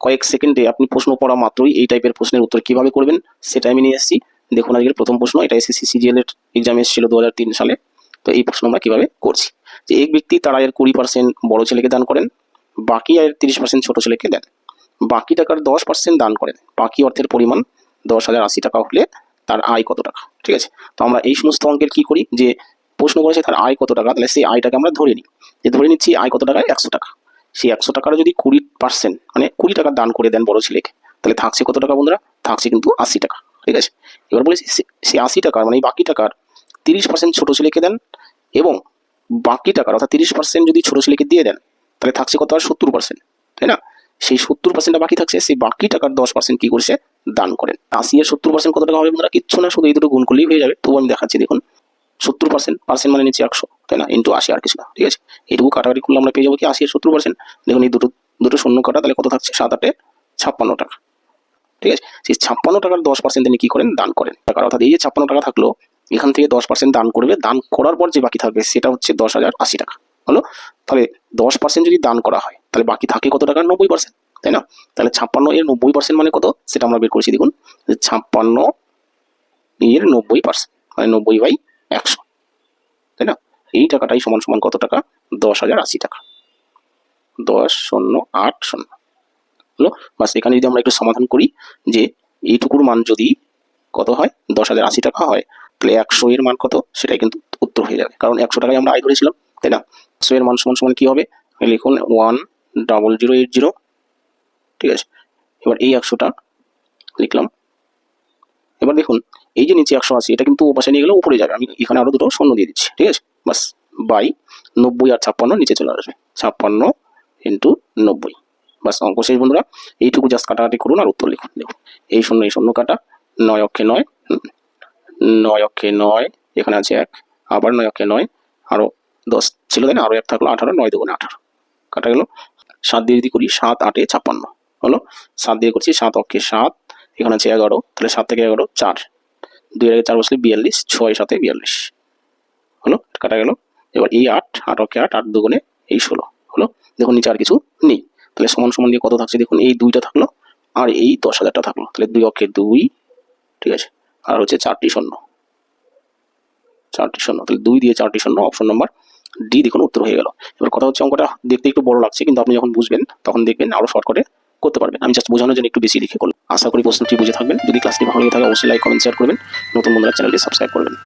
কয়েক সেকেন্ডে আপনি প্রশ্ন পড়া মাত্রই এই টাইপের প্রশ্নের উত্তর কীভাবে করবেন, সেটা আমি নিয়ে এসেছি। দেখুন আজকের প্রথম প্রশ্ন, এটা এসএসসি সিজিএল এর এক্সাম এসেছিল দু হাজার তিন সালে। তো এই প্রশ্ন আমরা কীভাবে করছি? যে এক ব্যক্তি তার আয়ের কুড়ি পার্সেন্ট বড় ছেলেকে দান করেন, বাকি আয়ের তিরিশ পার্সেন্ট ছোট ছেলেকে দেন। বাকি টাকার দশ পার্সেন্ট দান করেন। বাকি অর্থের পরিমাণ দশ হাজার আশি টাকা হলে তার আয় কত টাকা? ঠিক আছে? তো আমরা এই সমস্ত অঙ্কের কি করি? যে প্রশ্ন করেছে তার আয় কত টাকা, তাহলে সেই আয়টাকে আমরা ধরে নিই। যে ধরে নিচ্ছি আয় কত টাকা একশো টাকা। সেই একশো টাকার যদি কুড়ি পার্সেন্ট মানে কুড়ি টাকা দান করে দেন বড় ছেলেকে, তাহলে থাকছে কত টাকা বন্ধুরা? থাকছে কিন্তু আশি টাকা, ঠিক আছে? এবার বলেছি সে- আশি টাকার মানে বাকি টাকার তিরিশ পার্সেন্ট ছোটো ছেলেকে দেন এবং বাকি টাকার, অর্থাৎ তিরিশ পার্সেন্ট যদি ছোটো ছেলেকে দিয়ে দেন, তাহলে থাকছে কত? আর সত্তর পার্সেন্ট তাই না? সেই সত্তর পার্সেন্টটা বাকি থাকছে, সেই বাকি টাকার দশ পার্সেন্ট কী করছে দান করেন? আশি আর সত্তর পার্সেন্ট কত টাকা হবে বন্ধুরা? কিচ্ছু না, শুধু এই দুটো গুণ করলেই হয়ে যাবে। তবু আমি দেখাচ্ছি, দেখুন, সত্তর পার্সেন্ট পার্সেন্ট মানে নিচ্ছে একশো। তাই না? ইন্টু আশি আর কিছু না, ঠিক আছে? এইটুকু কাটাকাটি করলে আমরা পেয়ে যাব কি? আশি সত্তর পার্সেন্ট দেখুন এই দুটো দুটো শূন্য কাটা, তাহলে কত থাকছে? সাত, আটে ছাপ্পান্ন টাকা, ঠিক আছে? সেই ছাপ্পান্ন টাকার দশ পার্সেন্ট তিনি কি করেন? দান করেন। টাকার অর্থাৎ এই যে ছাপ্পান্ন টাকা থাকল, এখান থেকে দশ পার্সেন্ট দান করবে। দান করার পর যে বাকি থাকবে, সেটা হচ্ছে দশ হাজার আশি টাকা, হলো? তাহলে দশ পার্সেন্ট যদি দান করা হয়, তাহলে বাকি থাকে কত টাকা? নব্বই পার্সেন্ট তাই না? তাহলে ছাপ্পান্ন এর নব্বই পার্সেন্ট মানে কত? সেটা আমরা বের করেছি, দেখুন। ছাপ্পান্ন এর নব্বই পার্সেন্ট মানে নব্বই বাই একশো, তাই না? এই টাকাটাই সমান সমান কত টাকা? দশ হাজার আশি টাকা। দশ শূন্য আট শূন্য। হলো? বাস এখানে যদি আমরা একটু সমাধান করি যে এইটুকুর মান যদি কত হয়? দশ হাজার আশি টাকা হয়, তাহলে একশো এর মান কত? সেটাই কিন্তু উত্তর হয়ে যাবে। কারণ একশো টাকায় আমরা আয় ধরেছিলাম, তাই না? একশো এর মান সমান সমান কি হবে? লিখুন one double zero eight zero. ঠিক আছে? এবার এই একশোটা লিখলাম। এবার দেখুন এই যে নিচে একশো আশি, এটা কিন্তু ও পাশে নিয়ে গেলে উপরে যাবে। আমি এখানে আরও দুটো শূন্য দিয়ে দিচ্ছি, ঠিক আছে? বাস, বাই, নব্বই আর ছাপ্পান্ন নিচে চলে আসবে। ছাপ্পান্ন ইন্টু নব্বই। বাস, অঙ্ক শেষ, বন্ধুরা। এইটুকু জাস্ট কাটাকাটি করুন আর উত্তর লিখুন। দেখুন, এই শূন্য এই শূন্য কাটা, নয় অক্ষে নয় নয় অক্ষে নয়, এখানে আছে এক, আবার নয় অক্ষে নয়, আরও দশ ছিল তাই না? আরও এক থাকল আঠারো, নয় দুগুণে আঠারো। কাটা গেল। সাত দিয়ে যদি করি, সাত, আটে ছাপ্পান্ন। হলো? সাত দিয়ে করছি, সাত অক্ষে সাত, এখানে আছে এগারো, তাহলে সাত থেকে এগারো, চার। দুই আগে চার বসলে বিয়াল্লিশ, ছয় সাথে বিয়াল্লিশ। হলো? কাটা গেল। এবার এই আট আট অক্ষে আট আট দুগুণে এই ষোলো। হলো? দেখুন, নিচে আর কিছু নেই। তাহলে সমান সমান দিয়ে কত থাকছে? দেখুন, এই দুইটা থাকল আর এই দশ হাজারটা থাকল। তাহলে দুই অক্ষে দুই, ঠিক আছে? আর হচ্ছে চারটি শূন্য। চারটি শূন্য। তাহলে দুই দিয়ে চারটি শূন্য অপশন নাম্বার ডি দেখুন, উত্তর হয়ে গেল। এবার কথা হচ্ছে, অঙ্কটা দেখতে একটু বড় লাগছে, কিন্তু আপনি যখন বুঝবেন, তখন দেখবেন আরও শর্টকাটে করতে পারবেন। আমি জাস্ট বোঝানোর জন্য একটু বেশি লিখে করলাম। আশা করি প্রশ্নটি বুঝে থাকবেন। যদি ক্লাসটি ভালো লেগে থাকে, অবশ্যই লাইক কমেন্ট শেয়ার করবেন। নতুন বন্ধুরা চ্যানেলটি সাবস্ক্রাইব করবেন।